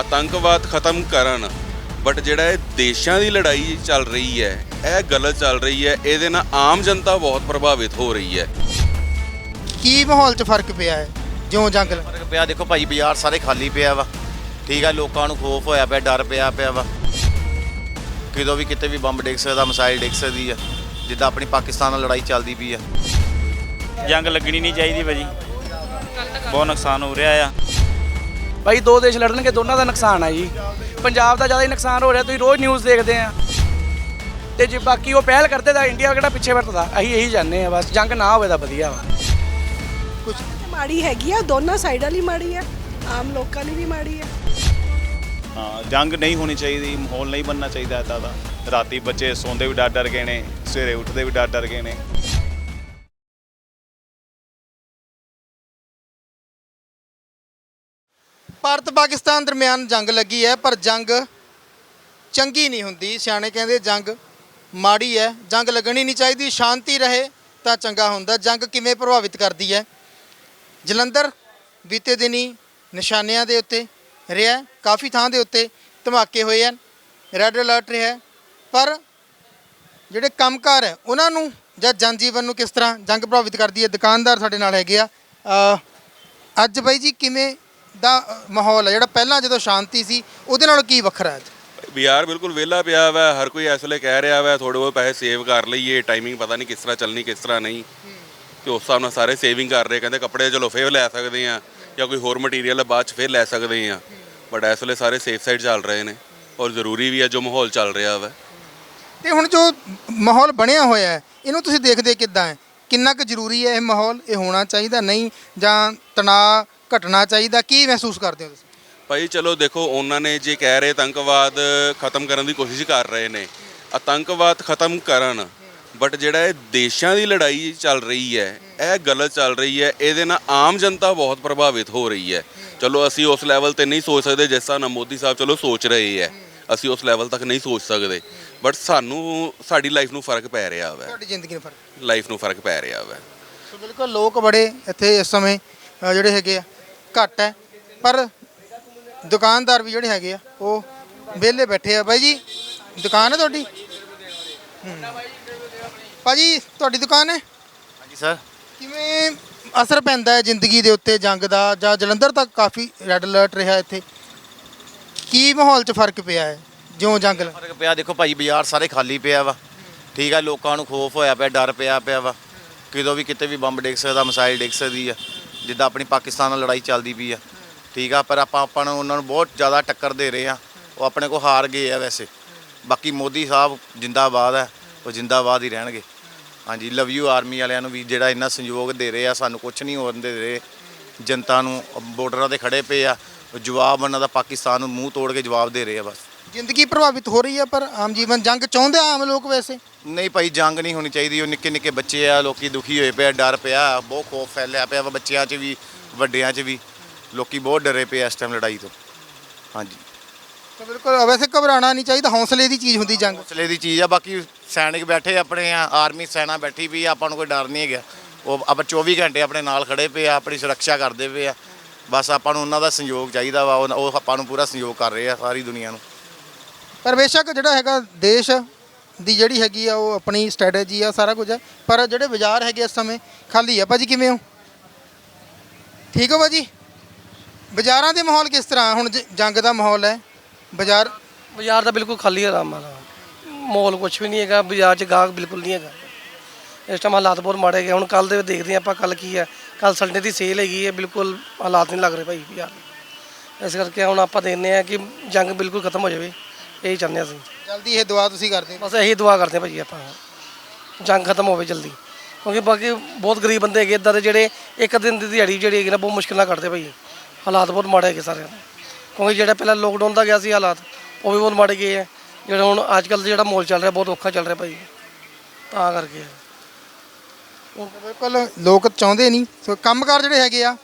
ਆਤੰਕਵਾਦ ਖਤਮ ਕਰਨ ਬਟ ਜਿਹੜਾ ਇਹ ਦੇਸ਼ਾਂ ਦੀ ਲੜਾਈ ਚੱਲ ਰਹੀ ਹੈ ਇਹ ਗਲਤ ਚੱਲ ਰਹੀ ਹੈ ਇਹਦੇ ਨਾਲ ਆਮ ਜਨਤਾ ਬਹੁਤ ਪ੍ਰਭਾਵਿਤ ਹੋ ਰਹੀ ਹੈ। ਕੀ ਮਾਹੌਲ 'ਚ ਫ਼ਰਕ ਪਿਆ ਹੈ? ਜਿਉਂ ਜੰਗ ਫ਼ਰਕ ਪਿਆ ਦੇਖੋ ਭਾਈ ਬਾਜ਼ਾਰ ਸਾਰੇ ਖਾਲੀ ਪਿਆ ਵਾ। ਠੀਕ ਆ ਲੋਕਾਂ ਨੂੰ ਖੋਫ ਹੋਇਆ ਪਿਆ ਡਰ ਪਿਆ ਪਿਆ ਵਾ। ਕਿਦੋਂ ਵੀ ਕਿਤੇ ਵੀ ਬੰਬ ਡਿੱਗ ਸਕਦਾ ਮਿਸਾਈਲ ਡਿੱਗ ਸਕਦੀ ਆ ਜਿੱਦਾਂ ਆਪਣੀ ਪਾਕਿਸਤਾਨ ਨਾਲ ਲੜਾਈ ਚੱਲਦੀ ਪਈ ਆ। ਜੰਗ ਲੱਗਣੀ ਨਹੀਂ ਚਾਹੀਦੀ ਭਾਜੀ। ਬਹੁਤ ਨੁਕਸਾਨ ਹੋ ਰਿਹਾ ਆ। ਭਾਈ ਦੋ ਦੇਸ਼ ਲੜਨਗੇ ਦੋਨਾਂ ਦਾ ਨੁਕਸਾਨ ਆ ਜੀ। ਪੰਜਾਬ ਦਾ ਜ਼ਿਆਦਾ ਹੀ ਨੁਕਸਾਨ ਹੋ ਰਿਹਾ ਤੁਸੀਂ ਰੋਜ਼ ਨਿਊਜ਼ ਦੇਖਦੇ ਆ। ਤੇ ਜੇ ਬਾਕੀ ਉਹ ਪਹਿਲ ਕਰਦੇ ਤਾਂ ਇੰਡੀਆ ਕਿਹੜਾ ਪਿੱਛੇ ਵਰਤਦਾ? ਅਸੀਂ ਇਹੀ ਜਾਣਦੇ ਆ ਬਸ ਜੰਗ ਨਾ ਹੋਵੇ ਤਾਂ ਵਧੀਆ ਵਾ। ਕੁਝ ਮਾੜੀ ਹੈਗੀ ਆ ਦੋਨਾਂ ਸਾਈਡਾਂ ਲਈ ਮਾੜੀ ਆ ਆਮ ਲੋਕਾਂ ਲਈ ਵੀ ਮਾੜੀ ਆ। ਹਾਂ ਜੰਗ ਨਹੀਂ ਹੋਣੀ ਚਾਹੀਦੀ ਮਾਹੌਲ ਨਹੀਂ ਬਣਨਾ ਚਾਹੀਦਾ ਇੱਦਾਂ ਦਾ। ਰਾਤੀ ਬੱਚੇ ਸੌਂਦੇ ਵੀ ਡਰ ਡਰ ਗਏ ਨੇ ਸਵੇਰੇ ਉੱਠਦੇ ਵੀ ਡਰ ਡਰ ਗਏ ਨੇ। ਭਾਰਤ ਪਾਕਿਸਤਾਨ ਦਰਮਿਆਨ ਜੰਗ ਲੱਗੀ ਹੈ, ਪਰ ਜੰਗ ਚੰਗੀ ਨਹੀਂ ਹੁੰਦੀ। ਸਿਆਣੇ ਕਹਿੰਦੇ ਜੰਗ ਮਾੜੀ ਹੈ, ਜੰਗ ਲੱਗਣੀ ਨਹੀਂ ਚਾਹੀਦੀ, ਸ਼ਾਂਤੀ ਰਹੇ ਤਾਂ ਚੰਗਾ ਹੁੰਦਾ। ਜੰਗ ਕਿਵੇਂ ਪ੍ਰਭਾਵਿਤ ਕਰਦੀ ਹੈ? ਜਲੰਧਰ ਬੀਤੇ ਦਿਨੀ ਨਿਸ਼ਾਨਿਆਂ ਦੇ ਉੱਤੇ ਰਿਹਾ ਕਾਫੀ ਥਾਂ ਦੇ ਉੱਤੇ ਧਮਾਕੇ ਹੋਏ ਹਨ ਰੈੱਡ ਅਲਰਟ ਰਿਹਾ ਪਰ ਜਿਹੜੇ ਕੰਮਕਾਰ ਹੈ, ਉਹਨਾਂ ਨੂੰ ਜਾਂ ਜਨਜੀਵਨ ਨੂੰ ਕਿਸ ਤਰ੍ਹਾਂ ਜੰਗ ਪ੍ਰਭਾਵਿਤ ਕਰਦੀ ਹੈ? ਦੁਕਾਨਦਾਰ ਸਾਡੇ ਨਾਲ ਹੈਗੇ ਆ। ਅੱਜ ਬਾਈ ਜੀ ਕਿਵੇਂ ਦਾ ਮਾਹੌਲ ਹੈ ਜਿਹੜਾ ਪਹਿਲਾਂ ਜਦੋਂ ਸ਼ਾਂਤੀ ਸੀ ਉਹਦੇ ਨਾਲੋਂ ਕੀ ਵੱਖਰਾ ਹੈ ਅੱਜ ਬਾਜ਼ਾਰ ਬਿਲਕੁਲ ਵਿਹਲਾ ਪਿਆ ਵਾ ਹਰ ਕੋਈ ਇਸ ਵੇਲੇ ਕਹਿ ਰਿਹਾ ਵਾ ਥੋੜੇ ਬਹੁਤ ਪੈਸੇ ਸੇਵ ਕਰ ਲਈਏ ਟਾਈਮਿੰਗ ਪਤਾ ਨਹੀਂ ਕਿਸ ਤਰ੍ਹਾਂ ਚੱਲਣੀ ਕਿਸ ਤਰ੍ਹਾਂ ਨਹੀਂ। ਤੇ ਉਸ ਹਿਸਾਬ ਨਾਲ ਸਾਰੇ ਸੇਵਿੰਗ ਕਰ ਰਹੇ ਕਹਿੰਦੇ ਕੱਪੜੇ ਚਲੋ ਫੇਰ ਲੈ ਸਕਦੇ ਆ ਜਾਂ ਕੋਈ ਹੋਰ ਮਟੀਰੀਅਲ ਬਾਅਦ ਚ ਫੇਰ ਲੈ ਸਕਦੇ ਆ ਬਟ ਇਸ ਵੇਲੇ ਸਾਰੇ ਸੇਫ ਸਾਈਡ ਚੱਲ ਰਹੇ ਨੇ ਔਰ ਜ਼ਰੂਰੀ ਵੀ ਹੈ ਜੋ ਮਾਹੌਲ ਚੱਲ ਰਿਹਾ ਵਾ। ਤੇ ਹੁਣ ਜੋ ਮਾਹੌਲ ਬਣਿਆ ਹੋਇਆ ਹੈ ਇਹਨੂੰ ਤੁਸੀਂ ਦੇਖਦੇ ਕਿੱਦਾਂ ਹੈ? ਕਿੰਨਾ ਕੁ ਜ਼ਰੂਰੀ ਹੈ ਇਹ ਮਾਹੌਲ? ਇਹ ਹੋਣਾ ਚਾਹੀਦਾ ਨਹੀਂ? ਜਾਂ ਤਣਾਅ ਘਟਣਾ ਚਾਹੀਦਾ ਕੀ ਮਹਿਸੂਸ ਕਰਦੇ ਹੋ ਤੁਸੀਂ? ਭਾਈ ਚਲੋ ਦੇਖੋ ਉਹਨਾਂ ਨੇ ਜੇ ਕਹਿ ਰਹੇ ਆਤੰਕਵਾਦ ਖਤਮ ਕਰਨ ਦੀ ਕੋਸ਼ਿਸ਼ ਕਰ ਰਹੇ ਨੇ। ਆਤੰਕਵਾਦ ਖਤਮ ਕਰਨ ਬਟ ਜਿਹੜਾ ਇਹ ਦੇਸ਼ਾਂ ਦੀ ਲੜਾਈ ਚੱਲ ਰਹੀ ਹੈ ਇਹ ਗਲਤ ਚੱਲ ਰਹੀ ਹੈ ਇਹਦੇ ਨਾਲ ਆਮ ਜਨਤਾ ਬਹੁਤ ਪ੍ਰਭਾਵਿਤ ਹੋ ਰਹੀ ਹੈ। ਚਲੋ ਅਸੀਂ ਉਸ ਲੈਵਲ ਤੇ ਨਹੀਂ ਸੋਚ ਸਕਦੇ ਜਿਸ ਤਰ੍ਹਾਂ ਮੋਦੀ ਸਾਹਿਬ ਚਲੋ ਸੋਚ ਰਹੇ ਹੈ। ਅਸੀਂ ਉਸ ਲੈਵਲ ਤੱਕ ਨਹੀਂ ਸੋਚ ਸਕਦੇ। ਬਟ ਸਾਨੂੰ ਸਾਡੀ ਲਾਈਫ ਨੂੰ ਫ਼ਰਕ ਪੈ ਰਿਹਾ ਵਾ। ਤੁਹਾਡੀ ਜ਼ਿੰਦਗੀ ਨੂੰ ਫ਼ਰਕ? ਲਾਈਫ ਨੂੰ ਫ਼ਰਕ ਪੈ ਰਿਹਾ ਵਾ। ਸੋ ਬਿਲਕੁਲ ਲੋਕ ਬੜੇ ਇੱਥੇ ਇਸ ਸਮੇਂ ਜਿਹੜੇ ਹੈਗੇ ਆ। ਘੱਟ ਹੈ। ਪਰ ਦੁਕਾਨਦਾਰ ਵੀ ਜਿਹੜੇ ਹੈਗੇ ਆ ਉਹ ਵਿਹਲੇ ਬੈਠੇ ਆ। ਬਾਈ ਜੀ ਦੁਕਾਨ ਹੈ ਤੁਹਾਡੀ। ਭਾਜੀ ਤੁਹਾਡੀ ਦੁਕਾਨ ਹੈ? ਹਾਂਜੀ ਸਰ। ਕਿਵੇਂ ਅਸਰ ਪੈਂਦਾ ਹੈ ਜ਼ਿੰਦਗੀ ਦੇ ਉੱਤੇ ਜੰਗ ਦਾ? ਜਾਂ ਜਲੰਧਰ ਤੱਕ ਕਾਫੀ ਰੈੱਡ ਅਲਰਟ ਰਿਹਾ ਇੱਥੇ? ਕੀ ਮਾਹੌਲ 'ਚ ਫ਼ਰਕ ਪਿਆ ਹੈ? ਜਿਉਂ ਜੰਗ ਲ- ਫ਼ਰਕ ਪਿਆ ਦੇਖੋ ਭਾਈ ਬਾਜ਼ਾਰ ਸਾਰੇ ਖਾਲੀ ਪਿਆ ਵਾ। ਠੀਕ ਆ ਲੋਕਾਂ ਨੂੰ ਖੋਫ ਹੋਇਆ ਪਿਆ ਡਰ ਪਿਆ ਪਿਆ ਵਾ। ਕਿਦੋਂ ਵੀ ਕਿਤੇ ਵੀ ਬੰਬ ਡਿੱਗ ਸਕਦਾ ਮਿਸਾਈਲ ਡਿੱਗ ਸਕਦੀ ਆ। ਜਿੱਦਾਂ ਆਪਣੀ ਪਾਕਿਸਤਾਨ ਨਾਲ ਲੜਾਈ ਚੱਲਦੀ ਪਈ ਆ। ਠੀਕ ਆ, ਪਰ ਆਪਾਂ ਆਪਾਂ ਨੂੰ ਉਹਨਾਂ ਨੂੰ ਬਹੁਤ ਜ਼ਿਆਦਾ ਟੱਕਰ ਦੇ ਰਹੇ ਆ। ਉਹ ਆਪਣੇ ਕੋ ਹਾਰ ਗਏ ਆ ਵੈਸੇ। ਬਾਕੀ ਮੋਦੀ ਸਾਹਿਬ ਜਿੰਦਾਬਾਦ ਹੈ ਉਹ ਜਿੰਦਾਬਾਦ ਹੀ ਰਹਿਣਗੇ। ਹਾਂਜੀ ਲਵ ਯੂ ਆਰਮੀ ਵਾਲਿਆਂ ਨੂੰ ਵੀ ਜਿਹੜਾ ਇੰਨਾ ਸੰਯੋਗ ਦੇ ਰਹੇ ਆ, ਸਾਨੂੰ ਕੁਝ ਨਹੀਂ ਹੋਣ ਦੇ ਰਹੇ। ਜਨਤਾ ਨੂੰ ਬਾਰਡਰਾਂ ਤੇ ਖੜੇ ਪਏ ਆ। ਉਹ ਜਵਾਬ ਉਹਨਾਂ ਦਾ ਪਾਕਿਸਤਾਨ ਨੂੰ ਮੂੰਹ ਤੋੜ ਕੇ ਜਵਾਬ ਦੇ ਰਹੇ ਆ ਬਸ। ਜ਼ਿੰਦਗੀ ਪ੍ਰਭਾਵਿਤ ਹੋ ਰਹੀ ਹੈ ਪਰ ਆਮ ਜੀਵਨ ਜੰਗ ਚਾਹੁੰਦੇ ਆ ਆਮ ਲੋਕ ਵੈਸੇ? ਨਹੀਂ ਭਾਈ ਜੰਗ ਨਹੀਂ ਹੋਣੀ ਚਾਹੀਦੀ। ਉਹ ਨਿੱਕੇ ਨਿੱਕੇ ਬੱਚੇ ਆ ਲੋਕੀ ਦੁਖੀ ਹੋਏ ਪਏ ਆ ਡਰ ਪਿਆ ਬਹੁਤ ਖੋਫ ਫੈਲਿਆ ਪਿਆ ਵਾ ਬੱਚਿਆਂ 'ਚ ਵੀ ਵੱਡਿਆਂ 'ਚ ਵੀ। ਲੋਕੀ ਬਹੁਤ ਡਰੇ ਪਏ ਆ ਇਸ ਟਾਈਮ ਲੜਾਈ ਤੋਂ। ਹਾਂਜੀ। ਤਾਂ ਬਿਲਕੁਲ ਵੈਸੇ ਘਬਰਾਉਣਾ ਨਹੀਂ ਚਾਹੀਦਾ ਹੌਸਲੇ ਦੀ ਚੀਜ਼ ਹੁੰਦੀ ਜੰਗ। ਹੌਸਲੇ ਦੀ ਚੀਜ਼ ਆ ਬਾਕੀ ਸੈਨਿਕ ਬੈਠੇ ਆਪਣੇ ਆ ਆਰਮੀ ਸੈਨਾ ਬੈਠੀ ਵੀ ਆ, ਆਪਾਂ ਨੂੰ ਕੋਈ ਡਰ ਨਹੀਂ ਹੈਗਾ। ਉਹ ਆਪਾਂ 24 ਘੰਟੇ ਆਪਣੇ ਨਾਲ ਖੜੇ ਪਏ ਆ ਆਪਣੀ ਸੁਰੱਖਿਆ ਕਰਦੇ ਪਏ ਆ। ਬਸ ਆਪਾਂ ਨੂੰ ਉਹਨਾਂ ਦਾ ਸਹਿਯੋਗ ਚਾਹੀਦਾ ਵਾ ਉਹ ਉਹ ਆਪਾਂ ਨੂੰ ਪੂਰਾ ਸਹਿਯੋਗ ਕਰ ਰਹੇ ਆ ਸਾਰੀ ਦੁਨੀਆ ਨੂੰ। ਪਰ ਬੇਸ਼ੱਕ ਜਿਹੜਾ ਹੈਗਾ ਦੇਸ਼ ਦੀ ਜਿਹੜੀ ਹੈਗੀ ਆ, ਉਹ ਆਪਣੀ ਸਟ੍ਰੈਟਜੀ ਆ, ਸਾਰਾ ਕੁਝ ਆ। ਪਰ ਜਿਹੜੇ ਬਾਜ਼ਾਰ ਹੈਗੇ ਇਸ ਸਮੇਂ, ਖਾਲੀ ਆ। ਭਾਜੀ ਕਿਵੇਂ ਹੋ? ਠੀਕ ਹੋ ਭਾਜੀ? ਬਾਜ਼ਾਰਾਂ ਦੇ ਮਾਹੌਲ ਕਿਸ ਤਰ੍ਹਾਂ? ਹੁਣ ਜ- ਜੰਗ ਦਾ ਮਾਹੌਲ ਹੈ। ਬਾਜ਼ਾਰ ਬਾਜ਼ਾਰ ਤਾਂ ਬਿਲਕੁਲ ਖਾਲੀ ਹੈ ਆਰਾਮ ਨਾਲ ਮਾਹੌਲ ਕੁਝ ਵੀ ਨਹੀਂ ਹੈਗਾ। ਬਾਜ਼ਾਰ 'ਚ ਗਾਹਕ ਬਿਲਕੁਲ ਨਹੀਂ ਹੈਗਾ। ਇਸ ਟਾਈਮ ਹਾਲਾਤ ਬਹੁਤ ਮਾੜੇ ਗਏ ਹੁਣ ਕੱਲ ਦੇ ਦੇਖਦੇ ਹਾਂ ਆਪਾਂ ਕੱਲ ਕੀ ਹੈ। ਕੱਲ ਸੰਡੇ ਦੀ ਸੇਲ ਹੈਗੀ ਹੈ। ਬਿਲਕੁਲ ਹਾਲਾਤ ਨਹੀਂ ਲੱਗ ਰਹੇ ਭਾਈ ਬਾਜ਼ਾਰ ਦੇ। ਇਸ ਕਰਕੇ ਹੁਣ ਆਪਾਂ ਦੇਖਦੇ ਹਾਂ ਕਿ ਜੰਗ ਬਿਲਕੁਲ ਖਤਮ ਹੋ ਜਾਵੇ। ਇਹੀ ਚਾਹੁੰਦੇ ਹਾਂ ਅਸੀਂ। ਜਲਦੀ ਇਹ ਦੁਆ ਤੁਸੀਂ ਕਰਦੇ ਹੋ। ਬਸ ਇਹੀ ਦੁਆ ਕਰਦੇ ਹਾਂ ਭਾਜੀ ਆਪਾਂ। ਜੰਗ ਖਤਮ ਹੋਵੇ ਜਲਦੀ। ਕਿਉਂਕਿ ਬਾਕੀ ਬਹੁਤ ਗਰੀਬ ਬੰਦੇ ਹੈਗੇ ਇਦਾਂ ਦੇ ਜਿਹੜੇ ਇੱਕ ਦਿਨ ਦੀ ਦਿਹਾੜੀ ਜਿਹੜੀ ਹੈਗੀ ਨਾ ਬਹੁਤ ਮੁਸ਼ਕਿਲ ਨਾਲ ਕੱਢਦੇ ਭਾਈ ਹਾਲਾਤ ਬਹੁਤ ਮਾੜੇ ਹੈਗੇ ਸਾਰਿਆਂ ਦੇ। ਕਿਉਂਕਿ ਜਿਹੜਾ ਪਹਿਲਾਂ ਲੋਕਡਾਊਨ ਦਾ ਗਿਆ ਸੀ ਹਾਲਾਤ ਉਹ ਵੀ ਬਹੁਤ ਮਾੜੇ ਗਏ ਹੈ ਜਿਹੜਾ ਹੁਣ ਅੱਜ ਕੱਲ੍ਹ ਜਿਹੜਾ ਮਾਹੌਲ ਚੱਲ ਰਿਹਾ ਬਹੁਤ ਔਖਾ ਚੱਲ ਰਿਹਾ ਭਾਈ ਤਾਂ ਕਰਕੇ। ਬਿਲਕੁਲ ਲੋਕ ਚਾਹੁੰਦੇ ਨਹੀਂ। ਸੋ ਕੰਮਕਾਰ ਜਿਹੜੇ ਹੈਗੇ ਆ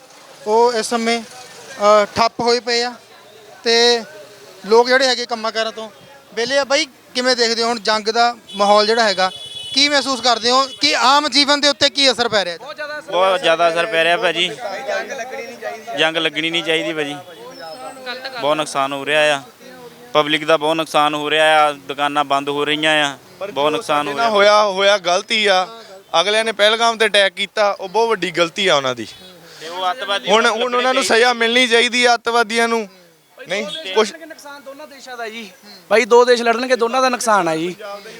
ਉਹ ਇਸ ਸਮੇਂ ਅ, ਠੱਪ ਹੋਏ ਪਏ ਆ। ਤੇ ਲੋਕ ਜਿਹੜੇ ਹੈਗੇ ਕੰਮਾਂ ਕਾਰਾਂ ਤੋਂ ਵਿਹਲੇ ਆ ਬਾਈ ਕਿਵੇਂ ਦੇਖਦੇ ਹੋ ਹੁਣ ਜੰਗ ਦਾ ਮਾਹੌਲ ਜਿਹੜਾ ਹੈਗਾ ਕੀ ਮਹਿਸੂਸ ਕਰਦੇ ਹੋ ਕਿ ਆਮ ਜੀਵਨ ਦੇ ਉੱਤੇ ਕੀ ਅਸਰ ਪੈ ਰਿਹਾ ਜੀ? ਬਹੁਤ ਜ਼ਿਆਦਾ ਅਸਰ ਪੈ ਰਿਹਾ ਭਾਜੀ। ਜੰਗ ਲੱਗਣੀ ਨਹੀਂ ਚਾਹੀਦੀ ਭਾਜੀ। ਬਹੁਤ ਨੁਕਸਾਨ ਹੋ ਰਿਹਾ ਆ। ਪਬਲਿਕ ਦਾ ਬਹੁਤ ਨੁਕਸਾਨ ਹੋ ਰਿਹਾ ਆ ਦੁਕਾਨਾਂ ਬੰਦ ਹੋ ਰਹੀਆਂ ਆ। ਬਹੁਤ ਨੁਕਸਾਨ ਹੋ ਰਿਹਾ। ਹੋਇਆ ਹੋਇਆ ਗਲਤੀ ਆ। ਅਗਲਿਆਂ ਨੇ ਪਹਿਲਗਾਮ ਤੇ ਅਟੈਕ ਕੀਤਾ ਉਹ ਬਹੁਤ ਵੱਡੀ ਗਲਤੀ ਆ ਉਹਨਾਂ ਦੀ। ਹੁਣ ਹੁਣ ਉਹਨਾਂ ਨੂੰ ਸਜ਼ਾ ਮਿਲਣੀ ਚਾਹੀਦੀ ਆ ਅੱਤਵਾਦੀਆਂ ਨੂੰ। ਨਹੀਂ ਕੁਛ ਨੁਕਸਾਨ ਦੋਨਾਂ ਦੇਸ਼ਾਂ ਦਾ ਜੀ। ਭਾਈ ਦੋ ਦੇਸ਼ ਲੜਨਗੇ, ਦੋਨਾਂ ਦਾ ਨੁਕਸਾਨ ਆ ਜੀ।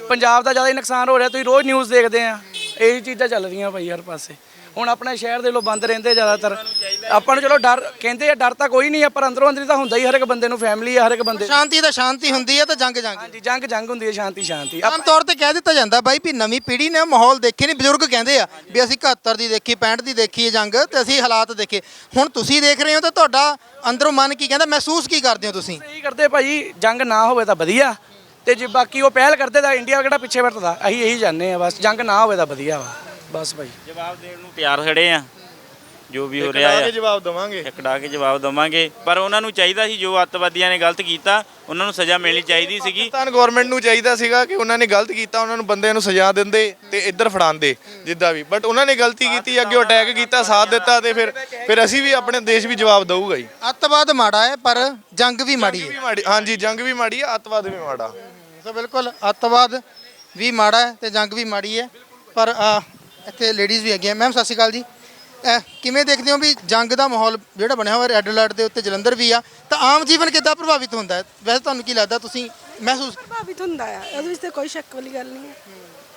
ਪੰਜਾਬ ਦਾ ਜ਼ਿਆਦਾ ਹੀ ਨੁਕਸਾਨ ਹੋ ਰਿਹਾ, ਤੁਸੀਂ ਰੋਜ਼ ਨਿਊਜ਼ ਦੇਖਦੇ ਆ। ਇਹੀ ਚੀਜ਼ਾਂ ਚੱਲ ਰਹੀਆਂ ਭਾਈ ਹਰ ਪਾਸੇ। ਹੁਣ ਆਪਣੇ ਸ਼ਹਿਰ ਦੇ ਲੋ ਬੰਦ ਰਹਿੰਦੇ ਜ਼ਿਆਦਾਤਰ। ਆਪਾਂ ਨੂੰ ਚਲੋ ਡਰ ਕਹਿੰਦੇ ਆ ਡਰ ਤਾਂ ਕੋਈ ਨਹੀਂ ਆ ਪਰ ਅੰਦਰੋਂ ਅੰਦਰੀ ਤਾਂ ਹੁੰਦਾ ਹੀ ਹਰ ਇੱਕ ਬੰਦੇ ਨੂੰ ਫੈਮਿਲੀ ਆ ਹਰ ਇੱਕ ਬੰਦੇ ਸ਼ਾਂਤੀ ਤਾਂ ਸ਼ਾਂਤੀ ਹੁੰਦੀ ਹੈ ਤਾਂ ਜੰਗ ਜੰਗ। ਹਾਂਜੀ ਜੰਗ ਜੰਗ ਹੁੰਦੀ ਹੈ ਸ਼ਾਂਤੀ ਸ਼ਾਂਤੀ। ਆਮ ਤੌਰ ਤੇ ਕਹਿ ਦਿੱਤਾ ਜਾਂਦਾ ਬਾਈ ਵੀ ਨਵੀਂ ਪੀੜ੍ਹੀ ਨੇ ਮਾਹੌਲ ਦੇਖੇ ਨਹੀਂ ਬਜ਼ੁਰਗ ਕਹਿੰਦੇ ਆ ਵੀ ਅਸੀਂ 71 ਦੀ ਦੇਖੀ 65 ਦੀ ਦੇਖੀ ਹੈ ਜੰਗ ਤੇ ਅਸੀਂ ਹਾਲਾਤ ਦੇਖੇ। ਹੁਣ ਤੁਸੀਂ ਦੇਖ ਰਹੇ ਹੋ ਤਾਂ ਤੁਹਾਡਾ ਅੰਦਰੋਂ ਮਨ ਕੀ ਕਹਿੰਦਾ ਮਹਿਸੂਸ ਕੀ ਕਰਦੇ ਹੋ ਤੁਸੀਂ? ਇਹੀ ਕਰਦੇ ਭਾਈ ਜੰਗ ਨਾ ਹੋਵੇ ਤਾਂ ਵਧੀਆ। ਤੇ ਜੇ ਬਾਕੀ ਉਹ ਪਹਿਲ ਕਰਦੇ ਤਾਂ ਇੰਡੀਆ ਕਿਹੜਾ ਪਿੱਛੇ ਵਰਤਦਾ? ਅਸੀਂ ਇਹੀ ਜਾਣਦੇ ਆ ਬਸ ਜੰਗ ਨਾ ਹੋਵੇ ਤਾਂ ਵਧੀਆ ਵਾ। ਬਸ ਭਾਈ। ਜਵਾਬ ਦੇਣ ਨੂੰ ਤਿਆਰ ਖੜੇ ਆ। ਜੋ ਵੀ ਹੋ ਰਿਹਾ ਆ ਕੇ ਜਵਾਬ ਦਵਾਂਗੇ। ਇਕੜਾ ਕੇ ਜਵਾਬ ਦਵਾਂਗੇ। ਪਰ ਉਹਨਾਂ ਨੂੰ ਚਾਹੀਦਾ ਸੀ ਜੋ ਅੱਤਵਾਦੀਆਂ ਨੇ ਗਲਤ ਕੀਤਾ ਉਹਨਾਂ ਨੂੰ ਸਜ਼ਾ ਮਿਲਣੀ ਚਾਹੀਦੀ ਸੀਗੀ। ਪਾਕਿਸਤਾਨ ਗਵਰਨਮੈਂਟ ਨੂੰ ਚਾਹੀਦਾ ਸੀਗਾ ਕਿ ਉਹਨਾਂ ਨੇ ਗਲਤ ਕੀਤਾ ਉਹਨਾਂ ਨੂੰ ਬੰਦਿਆਂ ਨੂੰ ਸਜ਼ਾ ਦਿੰਦੇ ਤੇ ਇੱਧਰ ਫੜਾਉਂਦੇ ਜਿੱਦਾਂ ਵੀ। ਬਟ ਉਹਨਾਂ ਨੇ ਗਲਤੀ ਕੀਤੀ ਅੱਗੇ ਅਟੈਕ ਕੀਤਾ ਸਾਥ ਦਿੱਤਾ ਤੇ ਫਿਰ ਫਿਰ ਅਸੀਂ ਵੀ ਆਪਣੇ ਦੇਸ਼ ਵੀ ਜਵਾਬ ਦਊਗਾ ਹੀ ਅੱਤਵਾਦ ਮਾੜਾ ਹੈ ਪਰ ਜੰਗ ਵੀ ਮਾੜੀ ਹੈ। ਵੀ ਮਾੜੀ ਹਾਂਜੀ ਜੰਗ ਵੀ ਮਾੜੀ ਆ ਅੱਤਵਾਦ ਵੀ ਮਾੜਾ। ਸੋ ਬਿਲਕੁਲ ਅੱਤਵਾਦ ਵੀ ਮਾੜਾ ਹੈ ਤੇ ਜੰਗ ਵੀ ਮਾੜੀ ਹੈ। ਪਰ ਅਹ, ਇੱਥੇ ਲੇਡੀਜ਼ ਵੀ ਹੈਗੀਆਂ। ਮੈਮ ਸਤਿ ਸ਼੍ਰੀ ਅਕਾਲ ਜੀ। ਅਹ, ਕਿਵੇਂ ਦੇਖਦੇ ਹੋ ਵੀ ਜੰਗ ਦਾ ਮਾਹੌਲ ਜਿਹੜਾ ਬਣਿਆ ਹੋਇਆ ਰੈੱਡ ਅਲਰਟ ਦੇ ਉੱਤੇ ਜਲੰਧਰ ਵੀ ਆ ਤਾਂ ਆਮ ਜੀਵਨ ਕਿੱਦਾਂ ਪ੍ਰਭਾਵਿਤ ਹੁੰਦਾ ਹੈ? ਵੈਸੇ ਤੁਹਾਨੂੰ ਕੀ ਲੱਗਦਾ ਤੁਸੀਂ ਮਹਿਸੂਸ ਪ੍ਰਭਾਵਿਤ ਹੁੰਦਾ ਆ। ਉਹਦੇ ਵਿੱਚ ਤੇ ਕੋਈ ਸ਼ੱਕ ਵਾਲੀ ਗੱਲ ਨਹੀਂ ਹੈ।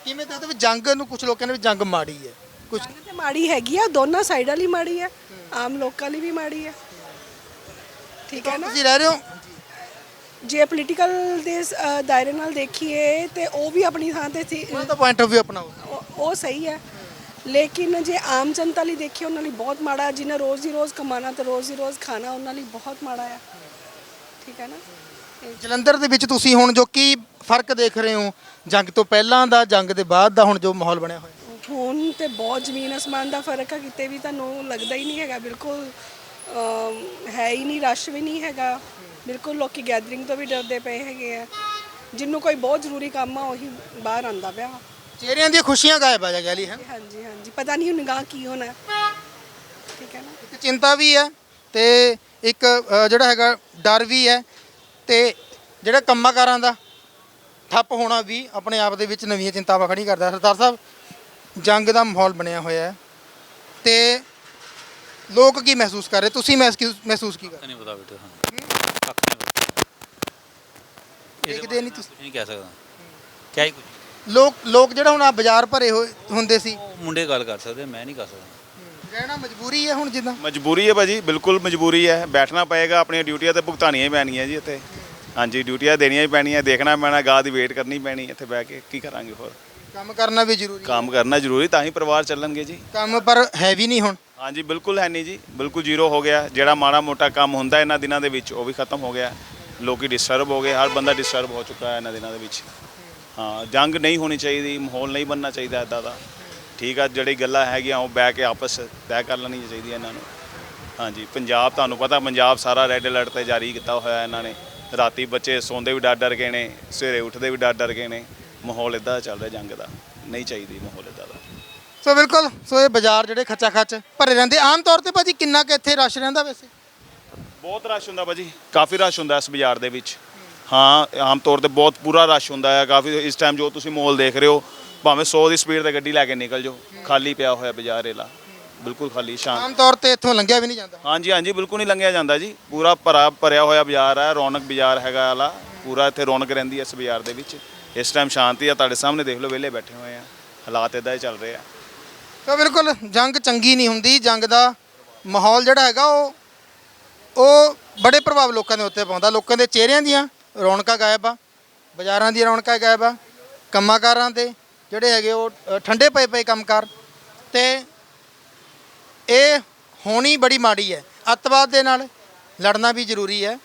ਕਿਵੇਂ ਦੇਖਦੇ ਹੋ ਵੀ ਜੰਗ ਨੂੰ ਕੁਝ ਲੋਕ ਕਹਿੰਦੇ ਵੀ ਜੰਗ ਮਾੜੀ ਹੈ? ਕੁਝ ਜੰਗ ਤੇ ਮਾੜੀ ਹੈਗੀ ਆ ਦੋਨਾਂ ਸਾਈਡਾਂ ਲਈ ਮਾੜੀ ਹੈ ਆਮ ਲੋਕਾਂ ਲਈ ਵੀ ਮਾੜੀ ਹੈ। ਠੀਕ ਹੈ ਨਾ? ਤੁਸੀਂ ਰਹਿ ਰਹੇ ਹੋ? ਜੇ ਪੋਲੀਟੀਕਲ ਦੇ ਸ- ਅ, ਦਾਇਰੇ ਨਾਲ ਦੇਖੀਏ ਤੇ ਉਹ ਵੀ ਆਪਣੀ ਥਾਂ ਤੇ ਸੀ ਉਹਨਾਂ ਦਾ ਪੁਆਇੰਟ ਆਫ View ਅਪਣਾਓ। ਉਹ- ਉਹ ਸਹੀ ਹੈ। ਲੇਕਿਨ ਜੇ ਆਮ ਜਨਤਾ ਲਈ ਦੇਖੀਏ ਉਹਨਾਂ ਲਈ ਬਹੁਤ ਮਾੜਾ ਹੈ। ਜਿਹਨੇ ਰੋਜ਼ ਦੀ ਰੋਜ਼ ਕਮਾਣਾ ਤੇ ਰੋਜ਼ ਦੀ ਰੋਜ਼ ਖਾਣਾ ਉਹਨਾਂ ਲਈ ਬਹੁਤ ਮਾੜਾ ਹੈ। ਠੀਕ ਹੈ ਨਾ? ਜਲੰਧਰ ਦੇ ਵਿੱਚ ਤੁਸੀਂ ਹੁਣ ਜੋ ਕੀ ਫ਼ਰਕ ਦੇਖ ਰਹੇ ਹੋ? ਜੰਗ ਤੋਂ ਪਹਿਲਾਂ ਦਾ ਜੰਗ ਦੇ ਬਾਅਦ ਦਾ ਹੁਣ ਜੋ ਮਾਹੌਲ ਬਣਿਆ ਹੋਇਆ? ਹੁਣ ਤੇ ਬਹੁਤ ਜ਼ਮੀਨ ਅਸਮਾਨ ਦਾ ਫ਼ਰਕ ਹੈ। ਕਿਤੇ ਵੀ ਤੁਹਾਨੂੰ ਲੱਗਦਾ ਹੀ ਨਹੀਂ ਹੈਗਾ। ਬਿਲਕੁਲ ਅਮ, ਹੈ ਹੀ ਨਹੀਂ ਰਸ਼ ਵੀ ਨਹੀਂ ਹੈਗਾ। ਬਿਲਕੁਲ ਲੋਕੀ ਗੈਦਰਿੰਗ ਤੋਂ ਵੀ ਡਰਦੇ ਪਏ ਹੈਗੇ ਆ। ਜਿਹਨੂੰ ਕੋਈ ਬਹੁਤ ਜ਼ਰੂਰੀ ਕੰਮ ਆ ਉਹੀ ਬਾਹਰ ਆਂਦਾ ਪਿਆ। ਚਿਹਰਿਆਂ ਦੀਆਂ ਖੁਸ਼ੀਆਂ ਗਾਇਬ ਆ ਜਾ ਗਈ ਹੈ। ਹਾਂਜੀ ਹਾਂਜੀ। ਪਤਾ ਨਹੀਂ ਹੁਣ ਨਿਗਾਹ ਕੀ ਹੋਣਾ। ਠੀਕ ਹੈ ਨਾ? ਇੱਕ ਚਿੰਤਾ ਵੀ ਹੈ ਤੇ ਇੱਕ ਅ, ਜਿਹੜਾ ਹੈਗਾ ਡਰ ਵੀ ਹੈ ਤੇ ਜਿਹੜਾ ਕੰਮਾਂ-ਕਾਰਾਂ ਦਾ ਠੱਪ ਹੋਣਾ ਵੀ ਆਪਣੇ ਆਪ ਦੇ ਵਿੱਚ ਨਵੀਆਂ ਚਿੰਤਾਵਾਂ ਖੜੀ ਕਰਦਾ। ਸਰਦਾਰ ਸਾਹਿਬ ਜੰਗ ਦਾ ਮਾਹੌਲ ਬਣਿਆ ਹੋਇਆ ਹੈ ਤੇ ਲੋਕ ਕੀ ਮਹਿਸੂਸ ਕਰ ਰਹੇ? ਤੁਸੀਂ ਮਹਿਸੂਸ ਮਹਿਸੂਸ ਕੀ ਕਰ ਰਹੇ ਨਹੀਂ ਪਤਾ ਬੇਟੇ ਸਾਨੂੰ ਕੱਖ ਨਹੀਂ ਪਤਾ ਦੇਖਦੇ ਨਹੀਂ ਤੁਸੀਂ। ਨਹੀਂ ਕਹਿ ਸਕਦਾ। ਕਿਆ ਹੀ ਕੁਝ ਲੋਕ ਲੋਕ ਜਿਹੜਾ ਹੁਣ ਆ ਬਾਜ਼ਾਰ ਭਰੇ ਹੋਏ ਹੁੰਦੇ ਸੀ। ਉਹ ਮੁੰਡੇ ਗੱਲ ਕਰ ਸਕਦੇ ਮੈਂ ਨਹੀਂ ਕਰ ਸਕਦਾ। ਰਹਿਣਾ ਮਜਬੂਰੀ ਹੈ ਹੁਣ ਜਿੱਦਾਂ। ਮਜਬੂਰੀ ਹੈ ਭਾਜੀ ਬਿਲਕੁਲ ਮਜਬੂਰੀ ਹੈ। ਬੈਠਣਾ ਪਏਗਾ ਆਪਣੀਆਂ ਡਿਊਟੀਆਂ ਤੇ ਭੁਗਤਾਨੀਆਂ ਹੀ ਪੈਣੀਆਂ ਜੀ ਇੱਥੇ। ਹਾਂਜੀ ਡਿਊਟੀਆਂ ਦੇਣੀਆਂ ਹੀ ਪੈਣੀਆਂ ਦੇਖਣਾ ਪੈਣਾ ਗਾਹ ਦੀ ਵੇਟ ਕਰਨੀ ਪੈਣੀ ਇੱਥੇ ਬਹਿ ਕੇ ਕੀ ਕਰਾਂਗੇ ਹੋਰ। ਕੰਮ ਕਰਨਾ ਵੀ ਜ਼ਰੂਰੀ ਹੈ। ਕੰਮ ਕਰਨਾ ਜ਼ਰੂਰੀ ਤਾਂ ਹੀ ਪਰਿਵਾਰ ਚੱਲਣਗੇ ਜੀ। ਕੰਮ ਪਰ ਹੈ ਵੀ ਨਹੀਂ ਹੁਣ। ਹਾਂਜੀ ਬਿਲਕੁਲ ਹੈ ਨਹੀਂ ਜੀ ਬਿਲਕੁਲ ਜ਼ੀਰੋ ਹੋ ਗਿਆ। ਜਿਹੜਾ ਮਾੜਾ ਮੋਟਾ ਕੰਮ ਹੁੰਦਾ ਇਹਨਾਂ ਦਿਨਾਂ ਦੇ ਵਿੱਚ ਉਹ ਵੀ ਖਤਮ ਹੋ ਗਿਆ। ਲੋਕੀ ਡਿਸਟਰਬ ਹੋ ਗਏ ਹਰ ਬੰਦਾ ਡਿਸਟਰਬ ਹੋ ਚੁੱਕਾ ਹੈ ਇਹਨਾਂ ਦਿਨਾਂ ਦੇ ਵਿੱਚ। ਹਾਂ ਜੰਗ ਨਹੀਂ ਹੋਣੀ ਚਾਹੀਦੀ ਮਾਹੌਲ ਨਹੀਂ ਬਣਨਾ ਚਾਹੀਦਾ ਇਦਾਂ ਦਾ। ਠੀਕ ਆ ਜਿਹੜੀ ਗੱਲਾਂ ਹੈਗੀਆਂ ਉਹ ਬਹਿ ਕੇ ਆਪਸ ਤੈਅ ਕਰ ਲੈਣੀਆਂ ਚਾਹੀਦੀਆਂ ਇਹਨਾਂ ਨੂੰ। ਹਾਂਜੀ ਪੰਜਾਬ ਤੁਹਾਨੂੰ ਪਤਾ ਪੰਜਾਬ ਸਾਰਾ ਰੈੱਡ ਅਲਰਟ ਤੇ ਜਾਰੀ ਕੀਤਾ ਹੋਇਆ ਇਹਨਾਂ ਨੇ। ਰਾਤੀ ਬੱਚੇ ਸੌਂਦੇ ਵੀ ਡਰ ਡਰ ਕੇ ਨੇ ਸਵੇਰੇ ਉੱਠਦੇ ਵੀ ਡਰ ਡਰ ਕੇ ਨੇ। ਮਾਹੌਲ ਇਦਾਂ ਚੱਲ ਰਿਹਾ ਜੰਗ ਦਾ। ਨਹੀਂ ਚਾਹੀਦੀ ਮਾਹੌਲ ਇਦਾਂ ਦਾ। ਸੋ ਬਿਲਕੁਲ ਸੋ ਇਹ ਬਾਜ਼ਾਰ ਜਿਹੜੇ ਖੱਚਾ ਖੱਚ ਭਰੇ ਰਹਿੰਦੇ ਆਮ ਤੌਰ ਤੇ ਭਾਜੀ ਕਿੰਨਾ ਕੁ ਇੱਥੇ ਰਸ਼ ਰਹਿੰਦਾ ਵੈਸੇ? ਬਹੁਤ ਰਸ਼ ਹੁੰਦਾ ਭਾਜੀ ਕਾਫੀ ਰਸ਼ ਹੁੰਦਾ ਇਸ ਬਾਜ਼ਾਰ ਦੇ ਵਿੱਚ। ਹਾਂ ਆਮ ਤੌਰ ਤੇ ਬਹੁਤ ਪੂਰਾ ਰਸ਼ ਹੁੰਦਾ ਹੈ ਕਾਫੀ ਇਸ ਟਾਈਮ ਜੋ ਤੁਸੀਂ ਮਾਹੌਲ ਦੇਖ ਰਹੇ ਹੋ ਭਾਵੇਂ 100 ਦੀ ਸਪੀਡ ਤੇ ਗੱਡੀ ਲੈ ਕੇ ਨਿਕਲ ਜਾਓ ਖਾਲੀ ਪਿਆ ਹੋਇਆ ਬਾਜ਼ਾਰ ਇਹਲਾ ਬਿਲਕੁਲ ਖਾਲੀ ਸ਼ਾਂਤ। ਆਮ ਤੌਰ ਤੇ ਇੱਥੋਂ ਲੰਘਿਆ ਵੀ ਨਹੀਂ ਜਾਂਦਾ। ਹਾਂਜੀ ਹਾਂਜੀ ਬਿਲਕੁਲ ਨਹੀਂ ਲੰਘਿਆ ਜਾਂਦਾ ਜੀ ਪੂਰਾ ਭਰਾ ਭਰਿਆ ਹੋਇਆ ਬਾਜ਼ਾਰ ਹੈ ਰੌਣਕ ਬਾਜ਼ਾਰ ਹੈਗਾ ਵਾਲਾ ਪੂਰਾ ਇੱਥੇ ਰੌਣਕ ਰਹਿੰਦੀ ਹੈ ਇਸ ਬਾਜ਼ਾਰ ਦੇ ਵਿੱਚ। ਇਸ ਟਾਈਮ ਸ਼ਾਂਤੀ ਆ ਤੁਹਾਡੇ ਸਾਹਮਣੇ ਦੇਖ ਲਓ ਵਿਹਲੇ ਬੈਠੇ ਹੋਏ ਆ ਹਾਲਾਤ ਇਦਾਂ ਹੀ ਚੱਲ ਰਹੇ ਆ। ਸੋ ਬਿਲਕੁਲ ਜੰਗ ਚੰਗੀ ਨਹੀਂ ਹੁੰਦੀ ਜੰਗ ਦਾ ਮਾਹੌਲ ਜਿਹੜਾ ਹੈਗਾ ਉਹ ਉਹ ਬੜੇ ਪ੍ਰਭਾਵ ਲੋਕਾਂ ਦੇ ਉੱਤੇ ਪਾਉਂਦਾ ਲੋਕਾਂ ਦੇ ਚਿਹਰਿਆਂ ਦੀਆਂ ਰੌਣਕਾਂ ਗਾਇਬ ਆ ਬਾਜ਼ਾਰਾਂ ਦੀਆਂ ਰੌਣਕਾਂ ਗਾਇਬ ਆ ਕੰਮਾਂਕਾਰਾਂ ਦੇ ਜਿਹੜੇ ਹੈਗੇ ਉਹ ਅ, ਠੰਡੇ ਪਏ ਪਏ ਕੰਮਕਾਰ ਤੇ ਇਹ ਹੋਣੀ ਬੜੀ ਮਾੜੀ ਹੈ। ਅੱਤਵਾਦ ਦੇ ਨਾਲ ਲੜਨਾ ਵੀ ਜ਼ਰੂਰੀ ਹੈ।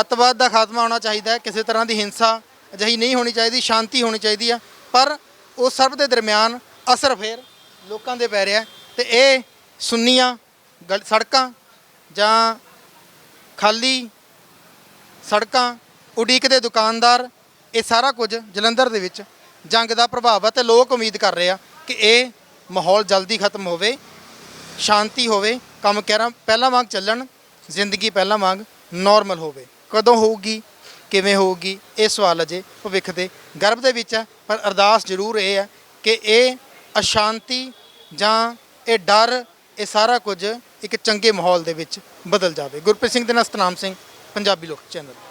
ਅੱਤਵਾਦ ਦਾ ਖਾਤਮਾ ਹੋਣਾ ਚਾਹੀਦਾ ਹੈ ਕਿਸੇ ਤਰ੍ਹਾਂ ਦੀ ਹਿੰਸਾ ਅਜਿਹੀ ਨਹੀਂ ਹੋਣੀ ਚਾਹੀਦੀ ਸ਼ਾਂਤੀ ਹੋਣੀ ਚਾਹੀਦੀ ਆ ਪਰ ਉਹ ਸਭ ਦੇ ਦਰਮਿਆਨ ਅਸਰ ਫੇਰ ਲੋਕਾਂ ਦੇ ਪੈ ਰਿਹਾ ਤੇ ਇਹ ਸੁੰਨੀਆਂ ਗਲ- ਸੜਕਾਂ ਜਾਂ ਖਾਲੀ ਸੜਕਾਂ ਉਡੀਕਦੇ ਦੁਕਾਨਦਾਰ, ਇਹ ਸਾਰਾ ਕੁਝ ਜਲੰਧਰ ਦੇ ਵਿੱਚ ਜੰਗ ਦਾ ਪ੍ਰਭਾਵ ਹੈ ਤੇ ਲੋਕ ਉਮੀਦ ਕਰ ਰਹੇ ਆ ਕਿ ਇਹ ਮਾਹੌਲ ਜਲਦੀ ਖਤਮ ਹੋਵੇ, ਸ਼ਾਂਤੀ ਹੋਵੇ, ਕੰਮ ਕਹਿਰਾਂ ਪਹਿਲਾਂ ਵਾਂਗ ਚੱਲਣ, ਜ਼ਿੰਦਗੀ ਪਹਿਲਾਂ ਵਾਂਗ ਨਾਰਮਲ ਹੋਵੇ। ਕਦੋਂ ਹੋਊਗੀ, ਕਿਵੇਂ ਹੋਊਗੀ, ਇਹ ਸਵਾਲ ਅਜੇ ਭਵਿੱਖ ਦੇ ਗਰਭ ਦੇ ਵਿੱਚ ਹੈ, ਪਰ ਅਰਦਾਸ ਜ਼ਰੂਰ ਇਹ ਹੈ ਕਿ ਇਹ ਅਸ਼ਾਂਤੀ ਜਾਂ ਇਹ ਡਰ, ਇਹ ਸਾਰਾ ਕੁਝ ਇੱਕ ਚੰਗੇ ਮਾਹੌਲ ਦੇ ਵਿੱਚ ਬਦਲ ਜਾਵੇ। ਗੁਰਪ੍ਰੀਤ ਸਿੰਘ ਦੇ ਨਾਲ ਸਤਨਾਮ ਸਿੰਘ। ਪੰਜਾਬੀ ਲੋਕ ਚੈਨਲ।